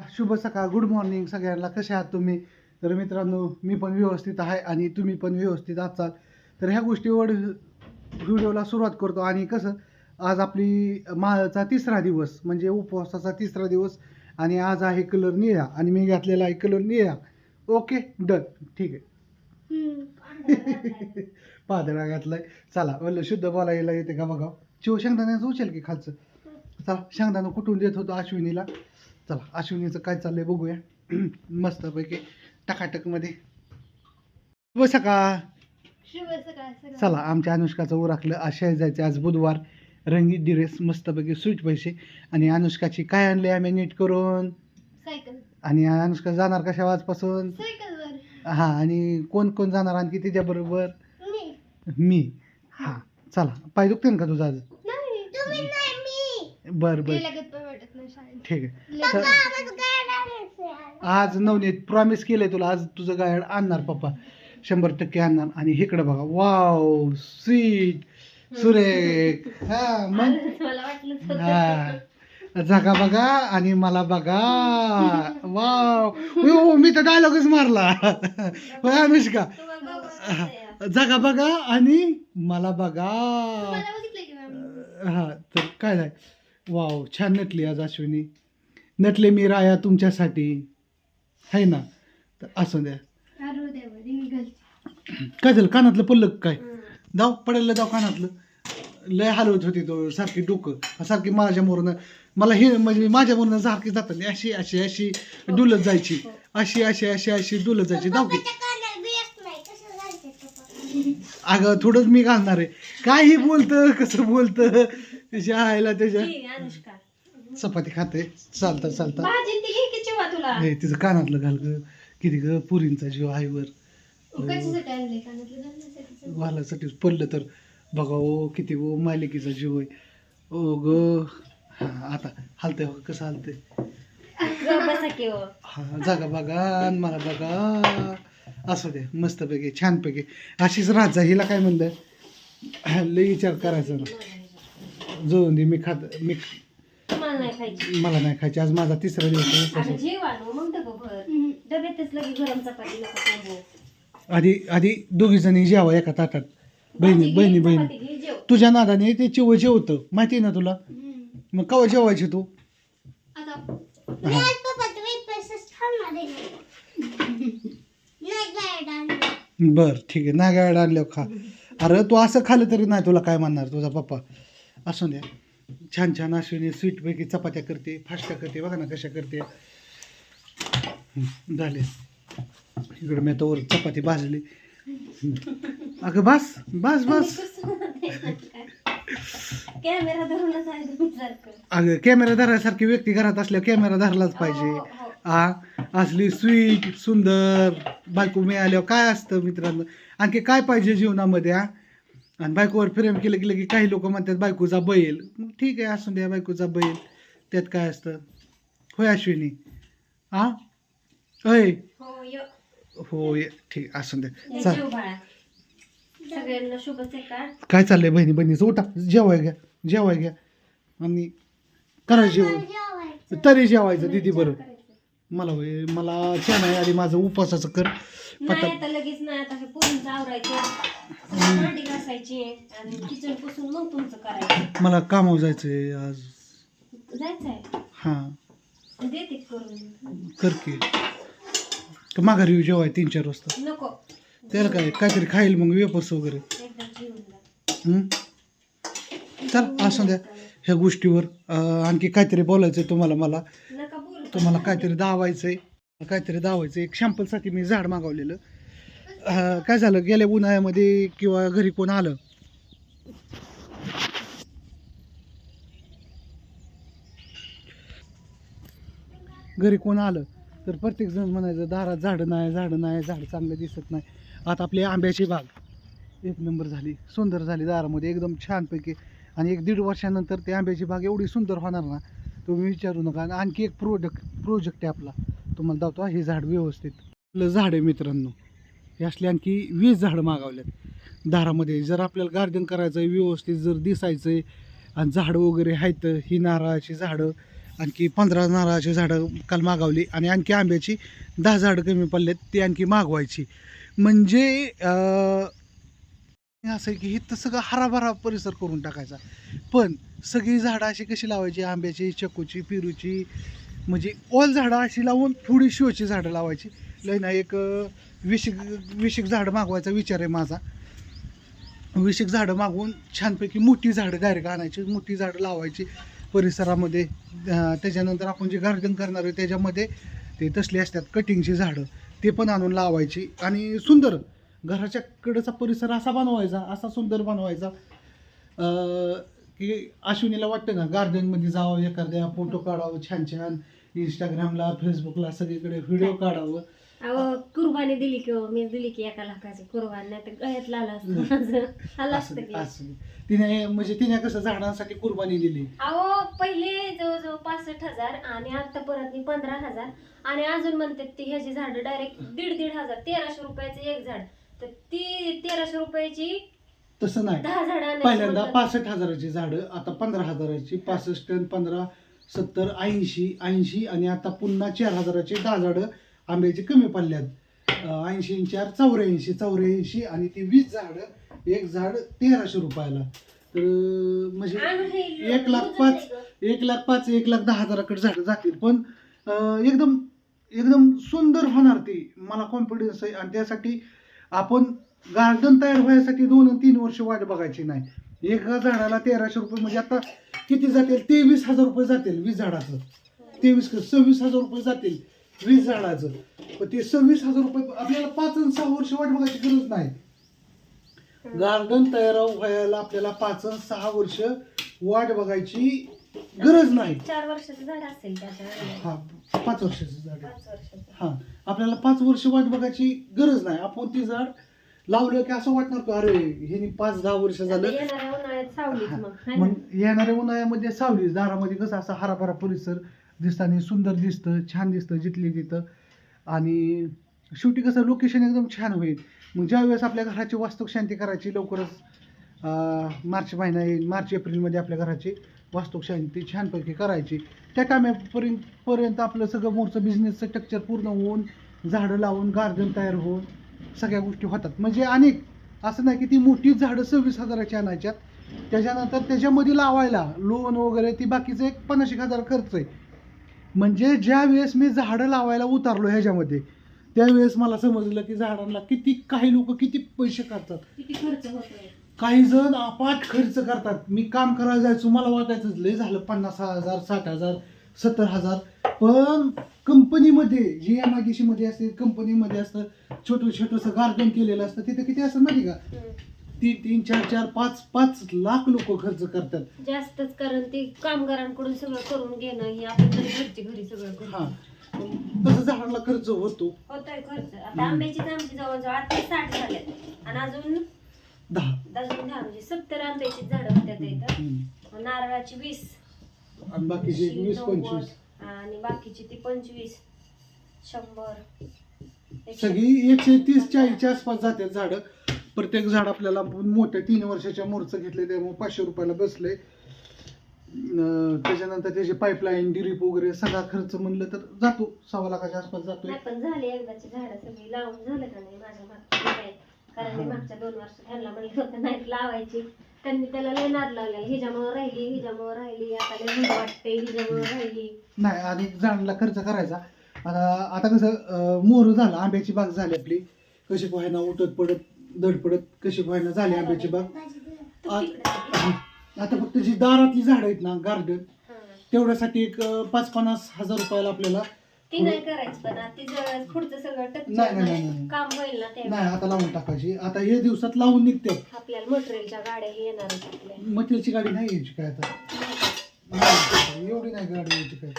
शुभ सकाळ good morning सगळ्यांना. कसे आहात तुम्ही? तर मित्रांनो मी पण व्यवस्थित आहे आणि तुम्ही पण व्यवस्थित असाल तर ह्या गोष्टीवर व्हिडिओला सुरुवात करतो आणि कसं आज आपली माळचा तिसरा दिवस म्हणजे उपवासाचा तिसरा दिवस आणि आज आहे कलर निळा आणि मी घातलेला आहे कलर निळा. Okay done. ठीक आहे. पादळा घातलाय. चला म्हणलं शुद्ध बोलायला येते का बघा. शिव शेंगदाण्याचं उचल की खालचं. चला शेंगदाणा कुठून देत होतो अश्विनीला? चला अश्विनीचं काय चाललंय बघूया. मस्तपैकी टकाटकमध्ये. सकाळ. शुभ सकाळ सकाळ चला आमच्या अनुष्काचं उराखलं आशा जायचं आज बुधवार. रंगीत ड्रेस मस्तपैकी स्वीट पैसे. आणि अनुष्काची काय आणले आम्ही नीट करून? आणि अनुष्का जाणार कशा आजपासून? हा आणि कोण कोण जाणार आणखी तिच्याबरोबर? मी. मी. हा चला. पाय दुखते का तुझा आज? बर बर. ठीक आहे. आज. नवनीत प्रॉमिस केलंय तुला आज तुझं गायड आणणार पप्पा. शंभर टक्के आणणार. आणि इकडे बघा वाव स्वीट सुरेख. हा मग? मला वाटलंच होतं. हा. जागा बघा आणि मला बघा. वाव हो मी तर डायलॉगच मारला. होय अनुष्का. तुम्हाला. जागा बघा आणि मला बघा. की मॅम हा तर काय नाही. वाव छान नटली आज अश्विनी. नटले मी राया तुमच्यासाठी. आहे ना? तर असं द्या. काय झालं? कानातलं पडलं काय? जाऊ पडायला जाऊ कानातलं. लय हलवत होती तो सारखी डोकं. सारखी माझ्या मोरनं. मला हे म्हणजे माझ्या मोरनं सारखी जातात अशी अशी अशी डुलत जायची. अशी अशी अशी अशी डुलत जायची. जाऊ की. अगं थोडंच मी घालणार आहे. काही बोलतं कसं बोलतं? त्याच्या आईला त्याच्या अनुष्का. चपाती खाते. चालता चालता. भाजी ती घे की चिवा तुला. हे तिचं कानातलं घाल ग. किती ग? पुरींचा जीव आईवर कशासाठी आणले कानातलं घालण्यासाठी वालासाठी पडलं तर बघा ओ किती ओ मालिकेचा जीव आहे. ओ ग. हा आता हालतंय हो कसं हलतंय. बसा की हो हा जागा बघा आणि मला बघा. असू दे मस्तपैकी छानपैकी. अशीच राहत जा हिला काय म्हणलं? लय विचार करायचा ना. जोडून दे मी खात मी तुम्हाला नाही खायची. मला नाही खायची. आज माझा तिसरा दिवस आहे आणि उपवासाचा. जेव आणू मग डबं भर. डब्यातच लगे गरम चपाती नको खाऊ. आधी आधी दोघी जणी जेवा एका ताटात. बहिणी बहिणी बहिणी. घे, जेव. तुझ्या नादाने ते चिव जेवतं. माहिती आहे ना तुला? मग कवा जेवायची तू? आता हा. बर ठीक आहे. नागाड आणल्यावर खा. अरे तू असं खाल्लं तरी नाही तुला काय म्हणणार तुझा पप्पा. असू द्या छान छान अश्विनी स्वीटपैकी चपात्या करते फास्ट्या करते बघा ना कशा करते. हं, झाले. इकडं मी तोवर चपाती भाजली. अगं बस बस बस. अगं कॅमेरा धरासारखी व्यक्ती घरात असल्यावर कॅमेरा धरलाच पाहिजे. हो, हो. आ असली स्वीट सुंदर बायको मिळाल्यावर काय असतं मित्रांनो? आणखी काय पाहिजे जीवनामध्ये हा आणि बायकोवर प्रेम केलं की लगे काही लोक म्हणतात बायकोचा बैल. मग ठीक आहे असू द्या बायकोचा बैल. त्यात काय असतं? होय अश्विनी. हा होय हो य हो ये ठीक असू द्या. चाल. जेव बाळा. सगळ्यांना शुभ सकाळ काय चाललंय बहिणी बहिणीचं? उठा जेवाय घ्या जेवाय घ्या. आणि करा जेवण. तरी जेवायचं दिदी बरं मला होय मला छान आहे आणि माझं उपवासाचं कर. नाही पता आता लगेच नाही आता हे पोरींचं आवरायचं. सगळं भांडी घासायची आणि किचन पुसून मग तुमचं करायचं. मला कामावर जायचंय आज. जायचंय? हां. देते करून. कर की. का माघारी येऊ जेवाय तीन चार वाजता? नको. त्याला काय काहीतरी खाईल मग वेपस वगैरे. एकदा जेवून जा. हं? चल असं द्या. ह्या गोष्टीवर अं, आणखी काहीतरी बोलायचं आहे तुम्हाला मला. तुम्हाला काहीतरी दावायचं आहे काहीतरी दावायचं एक शॅम्पलसाठी मी झाड मागवलेलं. काय झालं? गेल्या उन्हाळ्यामध्ये किंवा घरी कोण आलं? घरी कोण आलं? तर प्रत्येक जण म्हणायचं दारात झाडं नाही झाडं नाही झाडं चांगलं दिसत नाही. आता आपली आंब्याची बाग. एक नंबर झाली. सुंदर झाली दारामध्ये. एकदम छानपैकी. आणि एक दीड वर्षानंतर ते आंब्याची बाग एवढी सुंदर होणार ना तुम्ही विचारू नका. आणि आणखी एक प्रोडक्ट प्रोजेक्ट आहे आपला. तुम्हाला दावतो हे झाड व्यवस्थित. आपलं झाड आहे मित्रांनो. हे असले आणखी वीस झाडं मागवल्यात. दारामध्ये जर आपल्याला गार्डन करायचं आहे व्यवस्थित जर दिसायचं आहे आणि झाडं वगैरे आहेत ही नारळाची झाडं आणखी पंधरा नारळाची झाडं काल मागवली आणि आणखी आंब्याची दहा झाडं कमी पडलेत ती आणखी मागवायची. म्हणजे असं आहे की हे तर सगळं हराभरा परिसर करून टाकायचा? पण सगळी झाडं अशी कशी लावायची? आंब्याची चकूची पेरूची म्हणजे ऑल झाडं अशी लावून थोडी शोची झाडं लावायची. लय ना एक विशिक विशिक झाडं मागवायचा विचार आहे माझा. विशिक झाडं मागवून छानपैकी मोठी झाडं डायरेक्ट आणायची मोठी झाडं लावायची परिसरामध्ये. त्याच्यानंतर आपण जे गार्डन करणार आहे त्याच्यामध्ये ते तसली असतात कटिंगची झाडं ते पण आणून लावायची. आणि सुंदर घराच्या कडचा परिसर असा बनवायचा असा सुंदर बनवायचा की अश्विनीला वाटतं ना गार्डनमध्ये जावं एखाद्या फोटो काढावं छान छान इंस्टाग्रामला फेसबुकला सगळीकडे व्हिडिओ काढावं. अहो कुर्बानी दिली की हो, मी दिली की एका लाखाची कुर्बानी नाही. तर गळ्यात आलं असतं तिने म्हणजे तिने कसं झाडांसाठी कुर्बानी दिली. अहो पहिले जवळजवळ पासष्ट हजार आणि आता परत मी पंधरा हजार. आणि अजून म्हणतात ती ह्याची झाड डायरेक्ट दीड दीड हजार तेराशे रुपयाचं एक झाड. तर ती तेराशे रुपयाची तसं नाही. दहा पहिल्यांदा पासष्ट हजाराची झाडं आता पंधरा हजाराची पासष्ट आणि पंधरा सत्तर ऐंशी ऐंशी आणि आता पुन्हा चार हजाराची दहा झाडं आंब्याची कमी पडल्यात. ऐंशी चार चौऱ्याऐंशी चौऱ्याऐंशी आणि ती वीस झाडं एक झाड तेराशे रुपयाला. तर म्हणजे एक लाख पाच एक लाख पाच एक लाख दहा हजाराकडे झाडं जातील पण एकदम एकदम सुंदर होणार ती. मला कॉन्फिडन्स आहे. आणि त्यासाठी आपण गार्डन तयार व्हायसाठी दोन तीन वर्ष वाट बघायची नाही. एका झाडाला तेराशे रुपये म्हणजे आता किती जातील? तेवीस हजार रुपये जातील वीस झाडाचं. तेवीस का सव्वीस हजार रुपये जातील वीस झाडाचं. पण ते सव्वीस हजार रुपये आपल्याला पाच आणि सहा वर्ष वाट बघायची गरज नाही. गार्डन तयार व्हायला आपल्याला पाच सहा वर्ष वाट बघायची गरज नाही. चार वर्षाचं झाड असेल त्याच्या हा पाच वर्षाचं झाड आहे. पाच वर्षाचं. हा आपल्याला पाच वर्ष वाट बघायची गरज नाही. आपण ती झाड लावलं की असं वाटणार की? अरे हे पाच दहा वर्ष आता झालं. येणाऱ्या उन्हाळ्यात सावलीच मग हाय ना? मग येणाऱ्या उन्हाळ्यामध्ये सावली दारामध्ये कसं असं हराभरा परिसर दिसताना सुंदर दिसतं छान दिसतं जिथली तिथं. आणि शेवटी कसं लोकेशन एकदम छान होईल. मग ज्यावेळेस आपल्या घराची वास्तुशांती करायची लवकरच अं, मार्च महिना येईल मार्च एप्रिलमध्ये आपल्या घराची वास्तुशांती छानपैकी करायची. त्या टायमापर्यंत पर्यंत आपलं सगळं मोरचं बिझनेसचं स्ट्रक्चर पूर्ण होऊन झाडं लावून गार्डन तयार होऊन सगळ्या गोष्टी होतात. म्हणजे अनेक असं नाही की ती मोठी झाडं सव्वीस हजाराची आणायच्यात. त्याच्यानंतर त्याच्यामध्ये लावायला लोन वगैरे ती बाकीचं एक पन्नास एक हजार खर्च आहे. म्हणजे ज्या वेळेस मी झाडं लावायला उतारलो ह्याच्यामध्ये त्यावेळेस मला समजलं की झाडांना किती काही लोक किती पैसे करतात किती खर्च होतोय? काही जण अपाट खर्च करतात. मी काम करायला जायचो मला वाटायचं लय झालं पन्नास हजार साठ हजार सत्तर हजार. पण कंपनीमध्ये G M I D C मध्ये असते कंपनीमध्ये असतं छोटं छोटंसं गार्डन केलेलं असतं तिथे किती असतं माहिती का. तीन तीन चार चार पाच पाच लाख लोक खर्च करतात. जास्तच कारण ते कामगारांकडून सगळं करून घेणं हे आपण घरची घरी सगळं हा. करतो तसं झाडाला खर्च होतो. होतोय खर्च. आता आंब्याची तर आमची जवळजवळ आता साठ झाले आणि अजून दहा. दहा म्हणजे सत्तर आंब्याची झाडं इथं. नारळाची वीस. आणि बाकीचे वीस. पंचवीस. आणि बाकीची ती पंचवीस. शंभर. सगळी एकशे तीस चाळीसच्या आसपास जातात झाडं. प्रत्येक झाड आपल्याला मोठ्या तीन वर्षाच्या मोरचं घेतले त्यामुळे पाचशे रुपयाला बसले त्याच्यानंतर त्याचे पाईपलाईन डिरीप वगैरे सगळा खर्च म्हणलं तर जातो. सव्वा लाखाच्या आसपास पण झाली एकदाची झाडं सगळी. लावून झालं का नाही? माझ्या कारण मी हा. मागच्या दोन वर्ष त्यांना म्हणलं होतं नाही लावायची. त्यांनी त्याला लय नाद लावलेला. हिच्यामुळं राहिली हिच्यामुळं राहिली आता लय भीती वाटते हिच्यामुळं राहिली. नाही आणि झाडाला खर्च करायचा. आता आता कसं अं, मोहर झालं आंब्याची बाग झाली आपली. कशी पोहायना उठत पडत दड पडत कशी पोहायना झाली आंब्याची बाग? आ- आता फक्त जी दारातली झाडं आहेत ना गार्डन. तेवढ्यासाठी एक अं, पाच पन्नास हजार रुपयाला आपल्याला ती नाही करायची पण ती जवळ पुढचं सगळं नाही, नाही, नाही, नाही. काम होईल ना ते नाही आता लावून टाकायची. आता हे दिवसात लावून निघतात आपल्याला मटेरियलच्या गाड्या हे येणार आहेत आपल्या मटेरियलची गाडी नाही यायची काय आता? नाही, एवढी नाही गाडी यायची काय?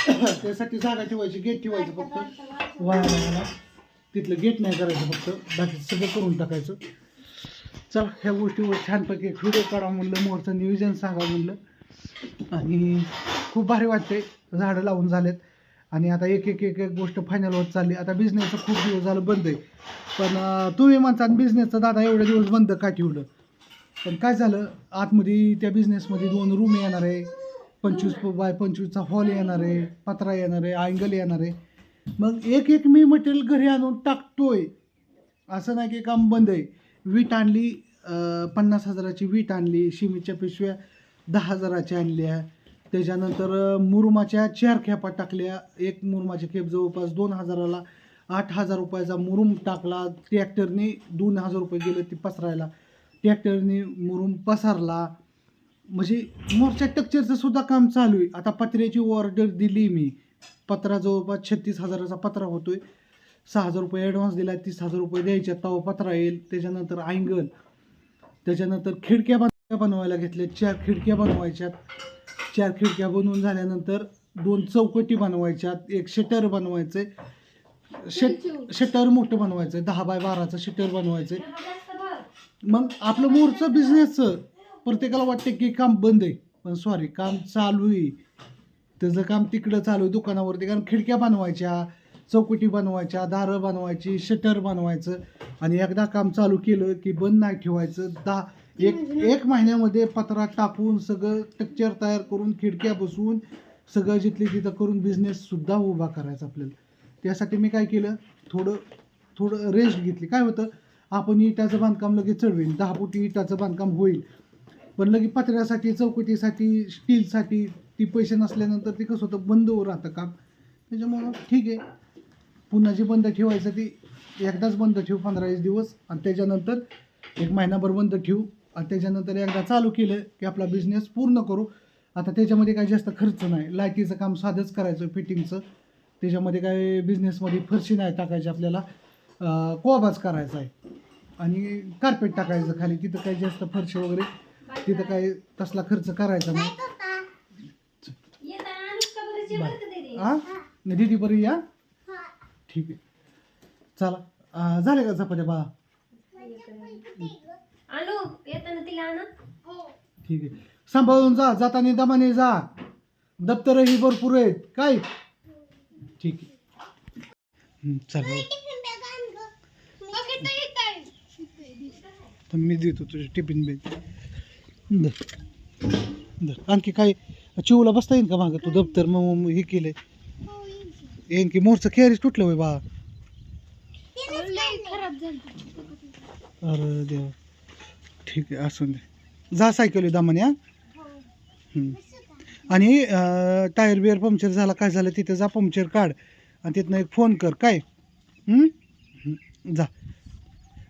त्यासाठी जागा ठेवायची गेट ठेवायचं फक्त. वाया तिथलं गेट नाही करायचं फक्त. बाकी सगळं करून टाकायचं. चला ह्या गोष्टीवर छानपैकी एक व्हिडिओ काढा म्हणलं मोरचं नियोजन सांगा म्हणलं. आणि खूप भारी वाटते झाडं लावून झालेत. आणि आता एक एक एक एक गोष्ट फायनल होत चालली. आता बिझनेसचं खूप दिवस झालं बंद आहे. पण तुम्ही म्हणता बिझनेसचं दादा एवढे दिवस बंद का ठेवलं? पण काय झालं? आतमध्ये त्या बिझनेसमध्ये दोन रूम येणार आहे. पंचवीस बाय पंचवीसचा हॉल येणार आहे. पत्रा येणार आहे. अँगल येणार आहे. मग एक एक मी मटेरियल घरी आणून टाकतोय. असं नाही की काम बंद आहे. वीट आणली पन्नास हजाराची वीट आणली. शिमीच्या पिशव्या दहा हजाराच्या आणल्या. त्याच्यानंतर मुरुमाच्या चार खेपा टाकल्या. एक मुरुमाची खेप जवळपास दोन हजाराला आठ हजार रुपयाचा मुरुम टाकला. ट्रॅक्टरने दोन हजार रुपये गेले ते पसरायला. ट्रॅक्टरने मुरुम पसरला. म्हणजे मोर्चा टक्चरचं सुद्धा काम चालू आहे. आता पत्र्याची ऑर्डर दिली मी. पत्रा जवळपास छत्तीस हजाराचा पत्रा होतोय. सहा हजार रुपये ॲडव्हान्स दिला तीस हजार रुपये द्यायचे तवा पत्रा येईल. त्याच्यानंतर अँगल त्याच्यानंतर खिडक्या बनवायला घेतल्या. चार खिडक्या बनवायच्यात. चार खिडक्या बनवून झाल्यानंतर दोन चौकटी बनवायच्यात. एक शटर बनवायचं शट शटर मोठं बनवायचं आहे दहा बाय बाराचं शटर बनवायचं आहे मग आपलं मोरचं बिझनेसचं प्रत्येकाला वाटतं की काम बंद आहे. पण सॉरी काम चालू आहे. त्याचं काम तिकडं चालू आहे दुकानावरती. कारण खिडक्या बनवायच्या चौकटी बनवायच्या दारं बनवायची शटर बनवायचं. आणि एकदा काम चालू केलं की बंद नाही ठेवायचं. दहा एक एक महिन्यामध्ये पत्रा टाकून सगळं टेक्चर तयार करून खिडक्या बसवून सगळं जिथले तिथं करून बिझनेससुद्धा उभा करायचा आपल्याला. त्यासाठी मी काय केलं? थोडं थोडं रेस्ट घेतली. काय होतं? आपण इटाचं बांधकाम लगेच चढवेन. दहा फुटी इटाचं बांधकाम होईल. पण लगेच पत्र्यासाठी चौकटीसाठी स्टीलसाठी ती पैसे नसल्यानंतर ते कसं होतं? बंद राहतं काम. त्याच्यामुळं ठीक आहे. पुन्हा जे बंद ठेवायचं ती एकदाच बंद ठेवू पंधरा वीस दिवस. आणि त्याच्यानंतर एक महिनाभर बंद ठेवू. आणि त्याच्यानंतर एकदा चालू केलं की आपला बिझनेस पूर्ण करू. आता त्याच्यामध्ये काही जास्त खर्च नाही. लायटीचं काम साधंच करायचं फिटिंगचं त्याच्यामध्ये काय बिझनेसमध्ये फरशी नाही टाकायची आपल्याला. अं, कोबाच करायचा आहे. आणि कार्पेट टाकायचं खाली. तिथं काही जास्त फरशी वगैरे तिथं काही तसला खर्च करायचा नाही. येताना अनुष्का बरं बाय. या. ठीक आहे. चला. झाले का चपात्या बा आणू? येताना तिला आणा? ठीक आहे. सांभाळून जा जाताना दमाने जा. दप्तरही भरपूर आहेत. काय? ठीक आहे. हं, चला. तर मी देतो तुझे टिफिन बॅग दर दर आणखी काय? चिवला बसता येईल का मागं? तू दप्तर मग मग हे केलंय. येईन की. मोरचं कॅरेज तुटलं होय बा अरे देवा. ठीक आहे असून दे. जा सायकल येऊ हा. आणि टायर बिअर पंक्चर झाला काय झालं तिथं? जा पंक्चर काढ. आणि तिथनं एक फोन कर काय? जा.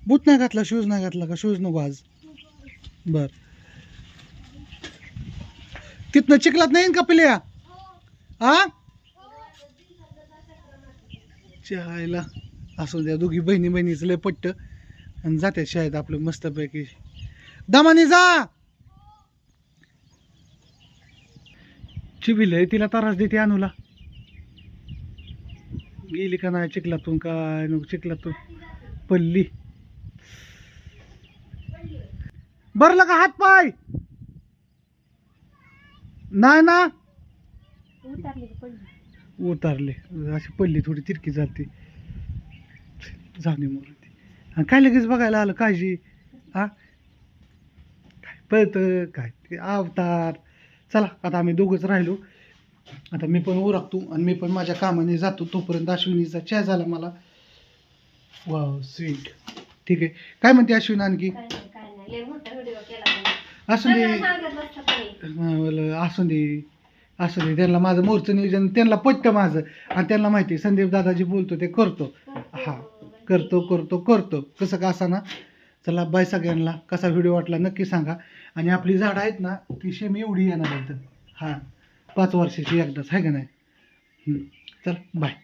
बूट नाही घातला शूज नाही घातला का? शूज नको आज. बर. तिथनं चिखलात नाही का पिल्या? आ? चहायला असू द्या दोघी बहिणी बहिणीचं लय पट्ट. आणि जाते शाळेत आपलं मस्तपैकी. दमाने जा. चिबिल तिला त्रास देते अनुला. गेली का नाही चिखलातून? काय नको चिखलातून. पल्ली. भरलं का हात पाय? नाही ना? उतरले. उतारले अशी पडली थोडी तिरकी जाते. जाणे मोर आणि काय लगेच बघायला आलं? काळजी. हा? पळतं काय ते अवतार चला आता आम्ही दोघंच राहिलो. आता मी पण उरकतो आणि मी पण माझ्या कामाने जातो. तोपर्यंत अश्विनीचा चहा झाला मला. वा स्वीट ठीक आहे. काय म्हणते अश्विन आणखी. असू दे. असू दे. असू दे. त्यांना माझं मोरचं नियोजन त्यांना पटतं माझं. आणि त्यांना माहिती आहे, संदीप दादाजी बोलतो ते करतो. हा. करतो करतो करतो. कसं का असा ना चला बाय सगळ्यांना. कसा व्हिडिओ वाटला नक्की सांगा. आणि आपली झाडं आहेत ना ती शेमी एवढी येणार आहेत. हां पाच वर्षाची एकदाच आहे का नाही? चल बाय